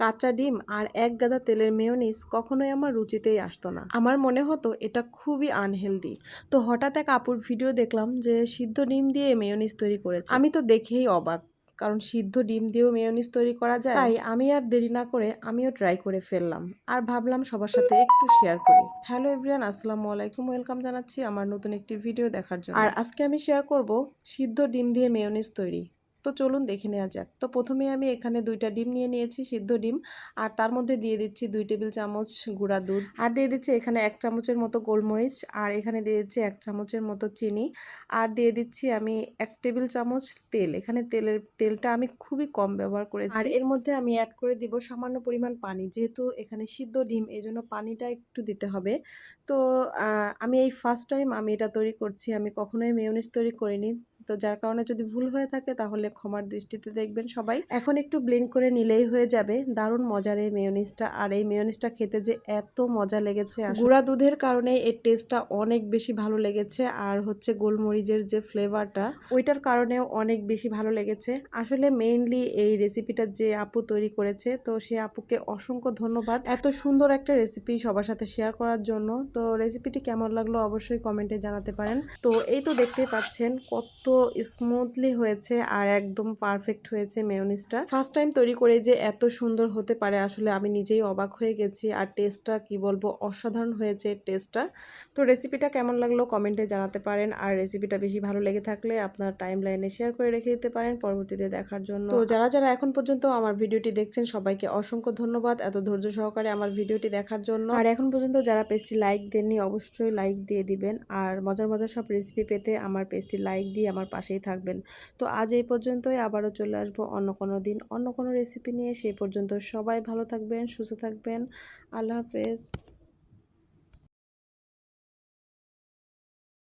কাঁচা ডিম আর এক গাদা তেলের মেয়োনিজ কখনোই আমার রুচিতেই আসতো না। আমার মনে হতো এটা খুবই আনহেলদি। তো হঠাৎ এক আপুর ভিডিও দেখলাম যে সিদ্ধ ডিম দিয়ে মেয়োনিজ তৈরি করেছে। আমি তো দেখেই অবাক, কারণ সিদ্ধ ডিম দিয়েও মেয়োনিজ তৈরি করা যায়। তাই আমি আর দেরি না করে আমিও ট্রাই করে ফেললাম আর ভাবলাম সবার সাথে একটু শেয়ার করি। হ্যালো এভরিয়ান আসসালামু আলাইকুম, ওয়েলকাম জানাচ্ছি আমার নতুন একটি ভিডিও দেখার জন্য। আর আজকে আমি শেয়ার করব সিদ্ধ ডিম দিয়ে মেয়োনিজ তৈরি। তো চলুন দেখে নেওয়া যাক। তো প্রথমে আমি এখানে দুইটা ডিম নিয়ে নিয়েছি, সিদ্ধ ডিম। আর তার মধ্যে দিয়ে দিচ্ছি দুই টেবিল চামচ গুঁড়া দুধ। আর দিয়ে দিচ্ছি এখানে এক চামচের মতো গোলমরিচ। আর এখানে দিয়ে দিচ্ছি এক চামচের মতো চিনি। আর দিয়ে দিচ্ছি আমি এক টেবিল চামচ তেল। এখানে তেলের, তেলটা আমি খুবই কম ব্যবহার করেছি। আর এর মধ্যে আমি অ্যাড করে দিব সামান্য পরিমাণ পানি। যেহেতু এখানে সিদ্ধ ডিম এই জন্য পানিটা একটু দিতে হবে। তো আমি এই ফার্স্ট টাইম আমি এটা তৈরি করছি। আমি কখনোই মেয়োনিজ তৈরি করিনি। তো যার কারণে যদি ভুল হয়ে থাকে তাহলে ক্ষমার দৃষ্টিতে দেখবেন সবাই। এখন একটু ব্লেন্ড করে নিলেই হয়ে যাবে। দারুণ মজার এই মেয়োনিজটা আর এই মেয়োনিজটা খেতে যে এত মজা লেগেছে। গুঁড়া দুধের কারণে এর টেস্টটা অনেক বেশি ভালো লেগেছে। আর হচ্ছে গোলমরিচের যে ফ্লেভারটা ওইটার কারণেও অনেক বেশি ভালো লেগেছে। আসলে মেইনলি এই রেসিপিটা যে আপু তৈরি করেছে তো সে আপুকে অসংখ্য ধন্যবাদ। এত সুন্দর একটা রেসিপি সবার সাথে শেয়ার করার জন্য। তো রেসিপিটি কেমন লাগল অবশ্যই কমেন্টে জানাতে পারেন। তো এই তো দেখতেই পাচ্ছেন কত স্মুথলি হয়েছে আর একদম পারফেক্ট হয়েছে মেয়োনিজটা ফার্স্ট টাইম তৈরি করে যে এত সুন্দর হতে পারে, আসলে আমি নিজেই অবাক হয়ে গেছি। আর টেস্টটা কি বলব, অসাধারণ হয়েছে টেস্টটা তো রেসিপিটা কেমন লাগল কমেন্টে জানাতে পারেন। আর রেসিপিটা বেশি ভালো লেগে থাকলে আপনার টাইম লাইনে শেয়ার করে রেখে দিতে পারেন পরবর্তীতে দেখার জন্য। তো যারা যারা এখন পর্যন্ত আমার ভিডিওটি দেখছেন, সবাইকে অসংখ্য ধন্যবাদ এত ধৈর্য সহকারে আমার ভিডিওটি দেখার জন্য। আর এখন পর্যন্ত যারা পেজটি লাইক দেননি, অবশ্যই লাইক দিয়ে দিবেন। আর মজার মজার সব রেসিপি পেতে আমার পেজটি লাইক দিয়ে আমার পাশেই থাকবেন। তো আজ এই পর্যন্তই, আবারও চলে আসব অন্য কোনো দিন, অন্য কোনো রেসিপি নিয়ে। সেই পর্যন্ত সবাই ভালো থাকবেন, সুস্থ থাকবেন। আল্লাহ হাফেজ।